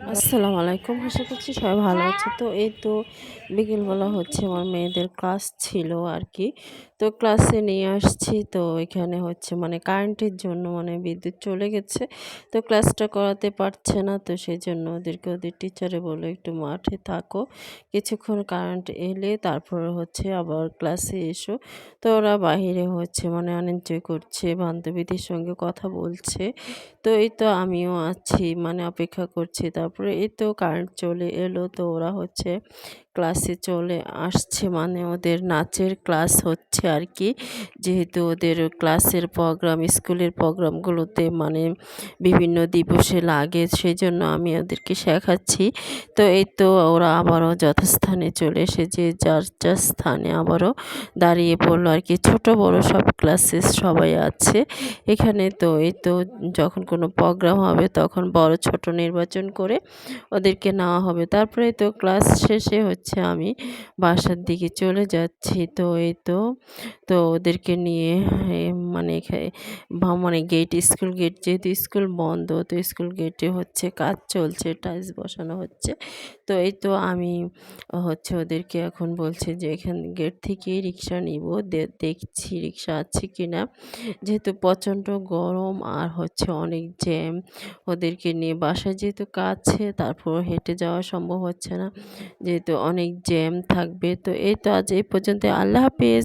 আসসালামু আলাইকুম। আশা করছি সবাই ভালো আছে। তো এই তো বিকেলবেলা হচ্ছে আমার মেয়েদের ক্লাস ছিল আর কি। তো ক্লাসে নিয়ে আসছি। তো এখানে হচ্ছে মানে কারেন্টের জন্য মানে বিদ্যুৎ চলে গেছে। তো ক্লাসটা করাতে পারছে না। তো সেই জন্য ওদেরকে ওদের টিচারে বলে একটু মাঠে থাকো। কিছুক্ষণ কারেন্ট এলে তারপরে হচ্ছে আবার ক্লাসে এসো। তো ওরা বাহিরে হচ্ছে মানে এনজয় করছে, বান্ধবীদের সঙ্গে কথা বলছে। তো এই তো আমিও আছি মানে অপেক্ষা করছি। তারপরে এই তো কারেন্ট চলে এলো, তো ওরা হচ্ছে ক্লাসে চলে আসছে। মানে ওদের নাচের ক্লাস হচ্ছে আর কি। যেহেতু ওদের ক্লাসের প্রোগ্রাম স্কুলের প্রোগ্রামগুলোতে মানে বিভিন্ন দিবসে লাগে সেই জন্য আমি ওদেরকে শেখাচ্ছি। তো এই তো ওরা আবারও যথাস্থানে চলে এসেছে। যার যার স্থানে আবারও দাঁড়িয়ে পড়ল আর কি। ছোট বড় সব ক্লাসেস সবাই আছে। এখানে তো এই তো যখন কোনো প্রোগ্রাম হবে, তখন বড় ছোট নির্বাচন করে ওদেরকে নেওয়া হবে। তারপরে তো ক্লাস শেষে হচ্ছে আমি বাসার দিকে চলে যাচ্ছি। তো এই তো তো ওদেরকে নিয়ে মানে মানে গেট স্কুল গেট যেহেতু স্কুল বন্ধ, তো স্কুল গেটে হচ্ছে কাজ চলছে টাইলস বসানো হচ্ছে। তো এই তো আমি হচ্ছে ওদেরকে এখন বলছে যে এখান গেট থেকেই রিক্সা নিব দেখছি রিক্সা আছে কি না যেহেতু প্রচণ্ড গরম আর হচ্ছে অনেক জ্যাম ওদেরকে নিয়ে বাসায় যেহেতু কাছে তারপর হেঁটে যাওয়া সম্ভব হচ্ছে না। যেহেতু অনেক জ্যাম থাকবে, তো এই তো আজ এই পর্যন্ত আল্লাহ হাফিজ।